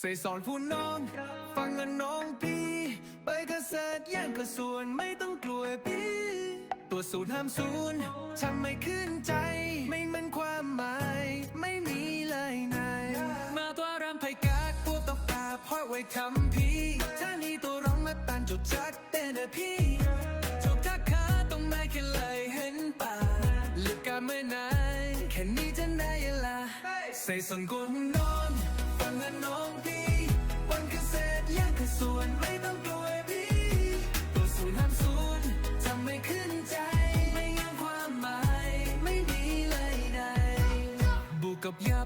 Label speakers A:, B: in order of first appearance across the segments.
A: ใส่สอนผู้น้อง ฟังละน้องพี่ไปเกษตรแย่งกระส่วนไม่ต้องกลัวพี่ ตัวสูตรห้ามศูนย์ทำไม่ขึ้นใจ ไม่มันความหมาย ไม่มีเลยนายมาตัวรำไพกากพวกตกตาพ่อไว้ทำพี่ถ้านี่ตัวร้องมาตันจุดจักเต้นนะพี่จบทักขาต้องไม่แค่เลยเห็นป่าเลือกการเมื่อนายแค่นี้จะได้ละใส่ส่วนกวนนอนฟัง ละน้องพี่วันเกษตรแยกคือส่วนไม่ต้องกลัวพี่ตัวศูนห้ามศูนย์ทำไม่ขึ้นใจ ไม่ยังความหมาย ไม่ดีเลยใดบุกกับยับ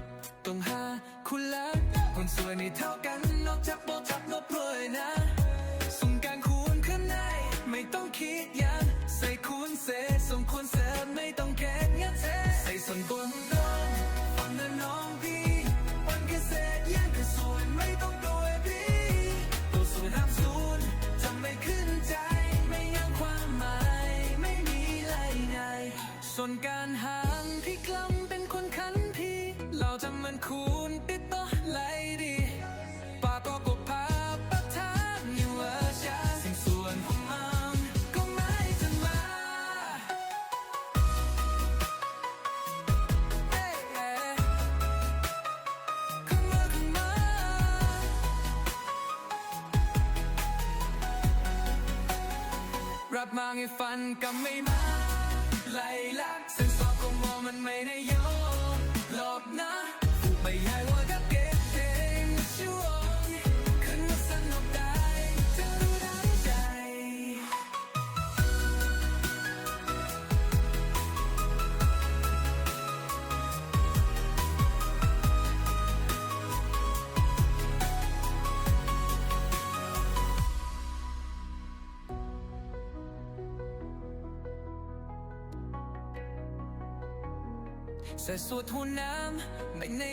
A: ส่วนการหางที่กล้ำเป็นคนขันพี่ เราทำมันคูณติดต่อไหลดีปากก็กบพาประทานอยู่ว่าชาสิ่งส่วนของมันก็ไม่ถึงมาเอ้เอ้ขึ้นมาขึ้นมารับมาให้ฟันก็ไม่มา ไล่ลักเส้นสอบก็มองมันไม่ได้ยอม ใส่สูตรหัวน้ำไม่ใน